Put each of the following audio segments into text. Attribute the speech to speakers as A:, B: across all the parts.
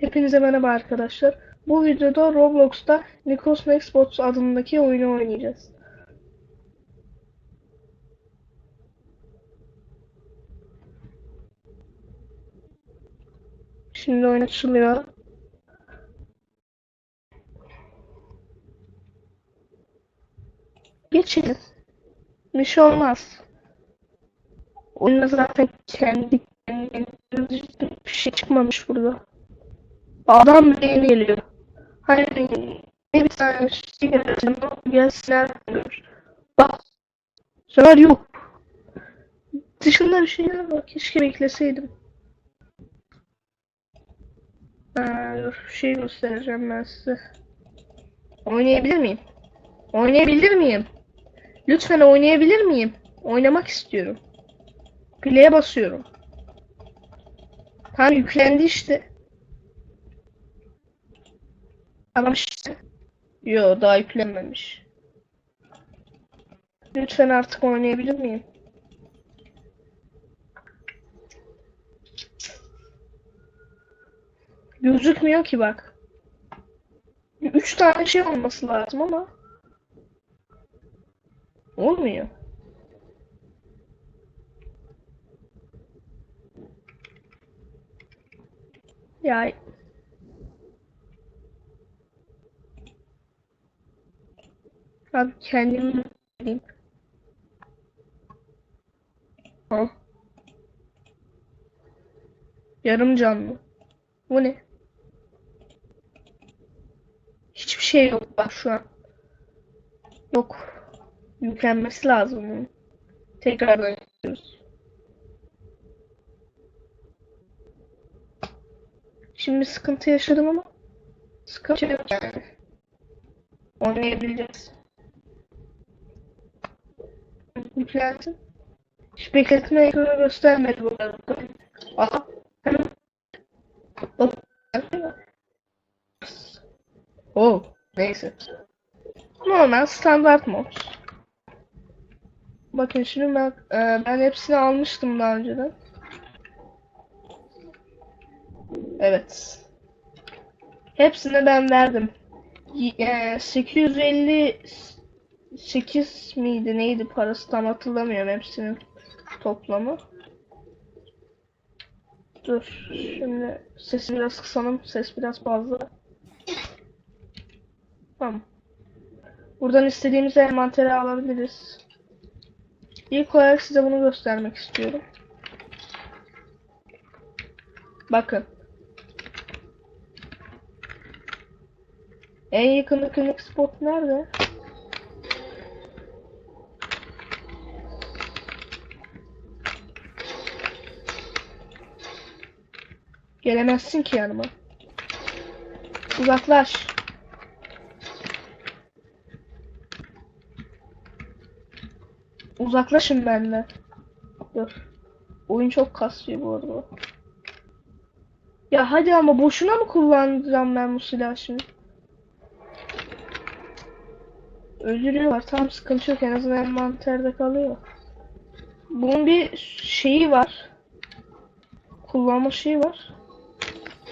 A: Hepinize merhaba arkadaşlar. Bu videoda Roblox'ta Nikos Max Bots adındaki oyunu oynayacağız. Şimdi oyun açılıyor. Geçelim. Bir şey olmaz. Oyunda zaten kendi kendine bir şey çıkmamış burada. Adam bile yeni geliyor. Hani ne bir tane şey geleceğim gelsinler diyor. Bak. Sefer yok. Dışında bir şeyler var. Keşke bekleseydim. Ha, dur, şey göstereceğim ben size. Oynayabilir miyim? Oynayabilir miyim? Lütfen oynayabilir miyim? Oynamak istiyorum. Play'e basıyorum. Tamam yüklendi işte. Tamam işte. Yo daha yüklenmemiş. Lütfen artık oynayabilir miyim? Gözükmüyor ki bak. Üç tane şey olması lazım ama olmuyor. Ya Abi kendimi vereyim. Ha. Yarım canlı. Bu ne? Hiçbir şey yok bak şu an. Yok. Yüklenmesi lazım bunun. Tekrardan yapıyoruz. Şimdi sıkıntı yaşadım ama sıkıntı yok yani. Oynayabileceğiz. Yüklensin. Bekletme ekranı göstermedi bu arada. Aha. Hemen. Oh. Neyse. Normal standart mod. Bakın şimdi ben, e, ben hepsini almıştım daha önceden. Evet. Hepsini ben verdim. E, 850 8 miydi neydi parası tam hatırlamıyorum hepsinin toplamı. Dur şimdi sesi biraz kısalım. Ses biraz fazla. Tamam. Buradan istediğimiz envanteri alabiliriz. İlk olarak size bunu göstermek istiyorum. Bakın. En yakın klinik spot nerede? Gelemezsin ki yanıma. Uzaklaş. Uzaklaşın benden. Dur. Oyun çok kasıyor bu arada. Ya hadi ama boşuna mı kullanacağım ben bu silahı şimdi? Öldürüyorlar. Tam sıkıntı yok. En azından envanterde kalıyor. Bunun bir şeyi var. Kullanma şeyi var.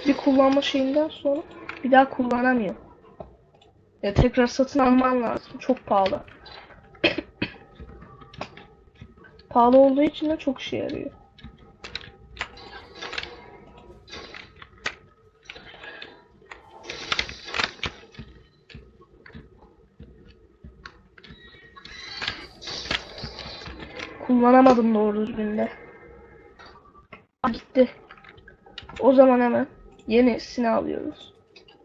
A: Bir kullanma şeyinden sonra bir daha kullanamıyor. Ya tekrar satın alman lazım. Çok pahalı. pahalı olduğu için de çok işe yarıyor. Kullanamadım doğru düzgün de. Gitti. O zaman hemen yenisini alıyoruz.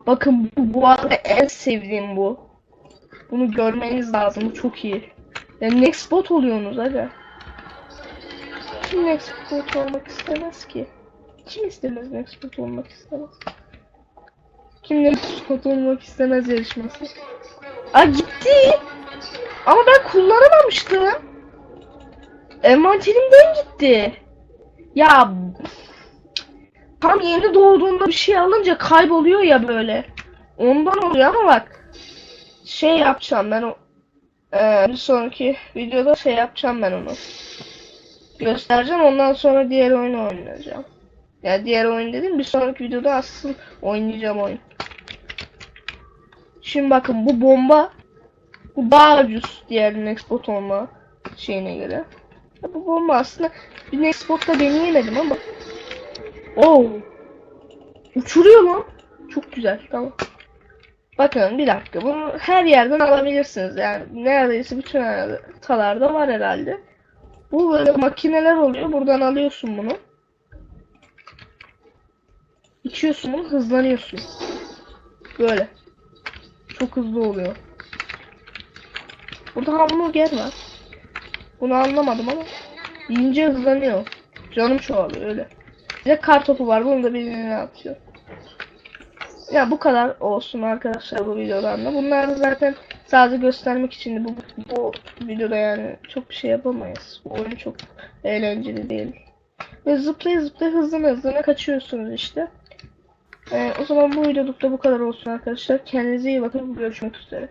A: Bakın bu, bu arada en sevdiğim bu. Bunu görmeniz lazım. Çok iyi. Yani next bot oluyorsunuz aga. Kim next bot olmak istemez ki? Kim istemez next bot olmak istemez? Kim next bot olmak istemez yarışması? Aa gitti. Ama ben kullanamamıştım. Envanterimden gitti. Ya tam yeni doğduğunda bir şey alınca kayboluyor ya böyle. Ondan oluyor ama bak şey yapacağım ben o Ee, bir sonraki videoda şey yapacağım ben onu. Göstereceğim ondan sonra diğer oyunu oynayacağım. Yani diğer oyun dedim bir sonraki videoda asıl oynayacağım oyun. Şimdi bakın bu bomba bu daha ucuz diğer Nextbot olma şeyine göre. Ya bu bomba aslında bir Nextbot'ta deneyemedim ama. Oo. Uçuruyor lan. Çok güzel. Tamam. Bakın bir dakika. Bunu her yerden alabilirsiniz. Yani neredeyse bütün haritalarda var herhalde. Bu böyle makineler oluyor. Buradan alıyorsun bunu. İçiyorsun bunu hızlanıyorsun. Böyle. Çok hızlı oluyor. Burada hamburger var. Bunu anlamadım ama. Yiyince hızlanıyor. Canım çoğalıyor öyle. Bir de kar topu var. Bunu da birbirine atıyor. Ya bu kadar olsun arkadaşlar bu videodan da. Bunlar zaten sadece göstermek için bu, bu videoda yani çok bir şey yapamayız. Bu oyun çok eğlenceli değil. Ve zıplaya zıplaya hızlı hızlı kaçıyorsunuz işte. Ee, o zaman bu videoluk bu kadar olsun arkadaşlar. Kendinize iyi bakın. Görüşmek üzere.